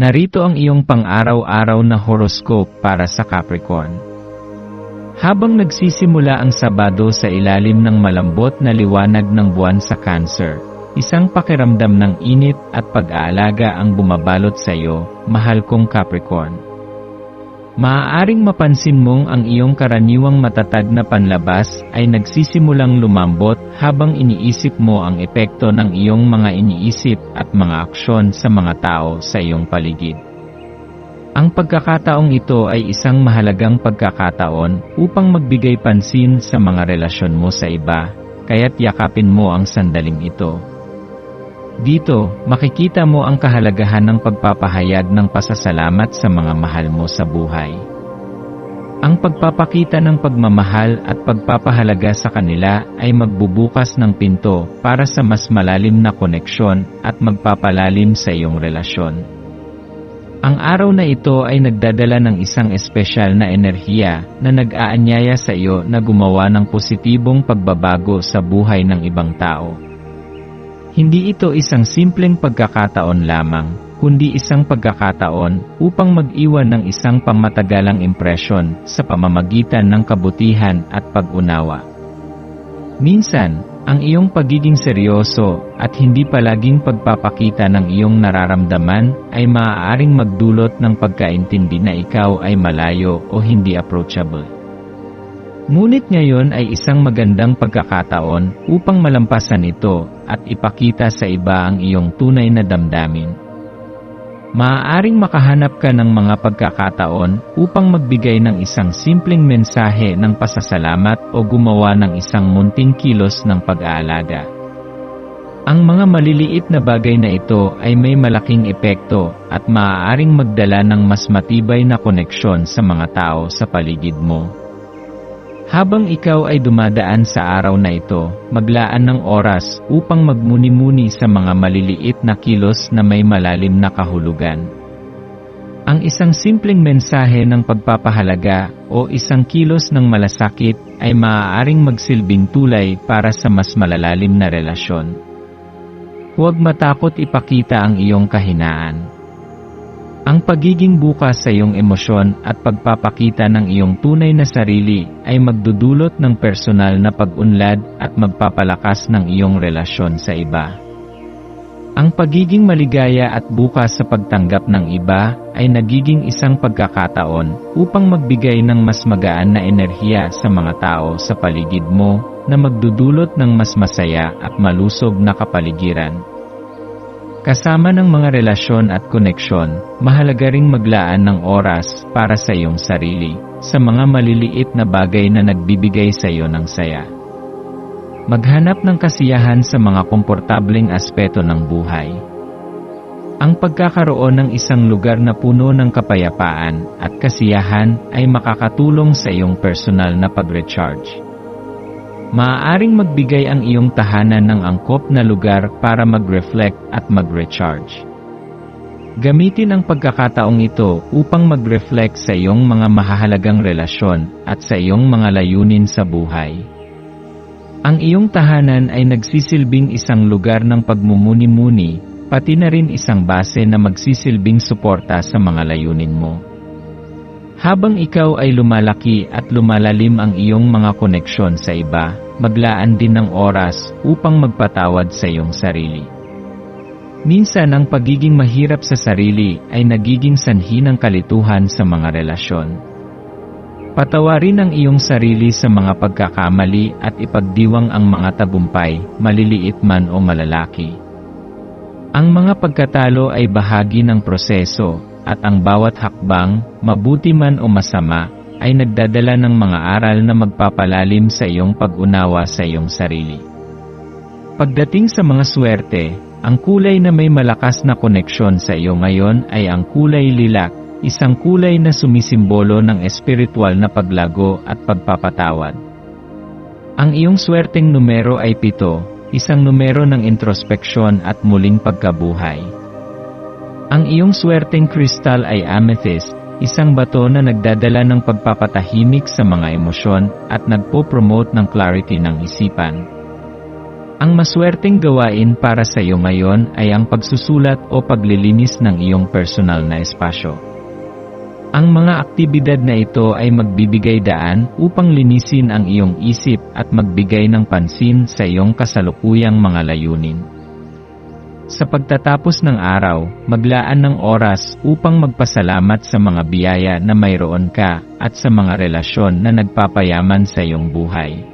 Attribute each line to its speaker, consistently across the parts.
Speaker 1: Narito ang iyong pang-araw-araw na horoscope para sa Capricorn. Habang nagsisimula ang Sabado sa ilalim ng malambot na liwanag ng buwan sa Cancer, isang pakiramdam ng init at pag-aalaga ang bumabalot sa iyo, mahal kong Capricorn. Maaaring mapansin mong ang iyong karaniwang matatag na panlabas ay nagsisimulang lumambot habang iniisip mo ang epekto ng iyong mga iniisip at mga aksyon sa mga tao sa iyong paligid. Ang pagkakataong ito ay isang mahalagang pagkakataon upang magbigay pansin sa mga relasyon mo sa iba, kaya't yakapin mo ang sandaling ito. Dito, makikita mo ang kahalagahan ng pagpapahayag ng pasasalamat sa mga mahal mo sa buhay. Ang pagpapakita ng pagmamahal at pagpapahalaga sa kanila ay magbubukas ng pinto para sa mas malalim na koneksyon at magpapalalim sa iyong relasyon. Ang araw na ito ay nagdadala ng isang espesyal na enerhiya na nag-aanyaya sa iyo na gumawa ng positibong pagbabago sa buhay ng ibang tao. Hindi ito isang simpleng pagkakataon lamang, kundi isang pagkakataon upang mag-iwan ng isang pangmatagalang impresyon sa pamamagitan ng kabutihan at pag-unawa. Minsan, ang iyong pagiging seryoso at hindi palaging pagpapakita ng iyong nararamdaman ay maaaring magdulot ng pagkaintindi na ikaw ay malayo o hindi approachable. Ngunit ngayon ay isang magandang pagkakataon upang malampasan ito at ipakita sa iba ang iyong tunay na damdamin. Maaaring makahanap ka ng mga pagkakataon upang magbigay ng isang simpleng mensahe ng pasasalamat o gumawa ng isang munting kilos ng pag-aalaga. Ang mga maliliit na bagay na ito ay may malaking epekto at maaaring magdala ng mas matibay na koneksyon sa mga tao sa paligid mo. Habang ikaw ay dumadaan sa araw na ito, maglaan ng oras upang magmuni-muni sa mga maliliit na kilos na may malalim na kahulugan. Ang isang simpleng mensahe ng pagpapahalaga o isang kilos ng malasakit ay maaaring magsilbing tulay para sa mas malalalim na relasyon. Huwag matakot ipakita ang iyong kahinaan. Ang pagiging bukas sa iyong emosyon at pagpapakita ng iyong tunay na sarili ay magdudulot ng personal na pag-unlad at magpapalakas ng iyong relasyon sa iba. Ang pagiging maligaya at bukas sa pagtanggap ng iba ay nagiging isang pagkakataon upang magbigay ng mas magaan na enerhiya sa mga tao sa paligid mo na magdudulot ng mas masaya at malusog na kapaligiran. Kasama ng mga relasyon at koneksyon, mahalaga ring maglaan ng oras para sa iyong sarili, sa mga maliliit na bagay na nagbibigay sa iyo ng saya. Maghanap ng kasiyahan sa mga komportableng aspeto ng buhay. Ang pagkakaroon ng isang lugar na puno ng kapayapaan at kasiyahan ay makakatulong sa iyong personal na pag-recharge. Maaaring magbigay ang iyong tahanan ng angkop na lugar para mag-reflect at mag-recharge. Gamitin ang pagkakataong ito upang mag-reflect sa iyong mga mahahalagang relasyon at sa iyong mga layunin sa buhay. Ang iyong tahanan ay nagsisilbing isang lugar ng pagmumuni-muni, pati na rin isang base na magsisilbing suporta sa mga layunin mo. Habang ikaw ay lumalaki at lumalalim ang iyong mga koneksyon sa iba, maglaan din ng oras upang magpatawad sa iyong sarili. Minsan ang pagiging mahirap sa sarili ay nagiging sanhi ng kalituhan sa mga relasyon. Patawarin ang iyong sarili sa mga pagkakamali at ipagdiwang ang mga tabumpay, maliliit man o malalaki. Ang mga pagkatalo ay bahagi ng proseso at ang bawat hakbang, mabuti man o masama, ay nagdadala ng mga aral na magpapalalim sa iyong pag-unawa sa iyong sarili. Pagdating sa mga swerte, ang kulay na may malakas na koneksyon sa iyo ngayon ay ang kulay lilac, isang kulay na sumisimbolo ng espiritual na paglago at pagpapatawad. Ang iyong swerteng numero ay pito, isang numero ng introspeksyon at muling pagkabuhay. Ang iyong swerteng kristal ay amethyst, isang bato na nagdadala ng pagpapatahimik sa mga emosyon at nagpo-promote ng clarity ng isipan. Ang maswerteng gawain para sa iyo ngayon ay ang pagsusulat o paglilinis ng iyong personal na espasyo. Ang mga aktibidad na ito ay magbibigay daan upang linisin ang iyong isip at magbigay ng pansin sa iyong kasalukuyang mga layunin. Sa pagtatapos ng araw, maglaan ng oras upang magpasalamat sa mga biyaya na mayroon ka at sa mga relasyon na nagpapayaman sa iyong buhay.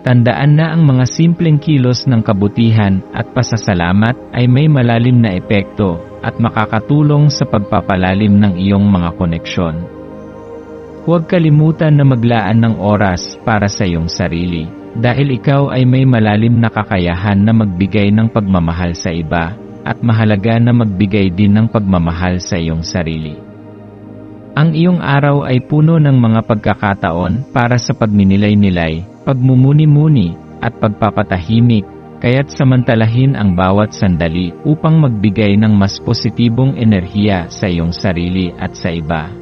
Speaker 1: Tandaan na ang mga simpleng kilos ng kabutihan at pasasalamat ay may malalim na epekto at makakatulong sa pagpapalalim ng iyong mga koneksyon. Huwag kalimutan na maglaan ng oras para sa iyong sarili, dahil ikaw ay may malalim na kakayahan na magbigay ng pagmamahal sa iba, at mahalaga na magbigay din ng pagmamahal sa iyong sarili. Ang iyong araw ay puno ng mga pagkakataon para sa pagninilay-nilay, pagmumuni-muni, at pagpapatahimik, kaya't samantalahin ang bawat sandali upang magbigay ng mas positibong enerhiya sa iyong sarili at sa iba.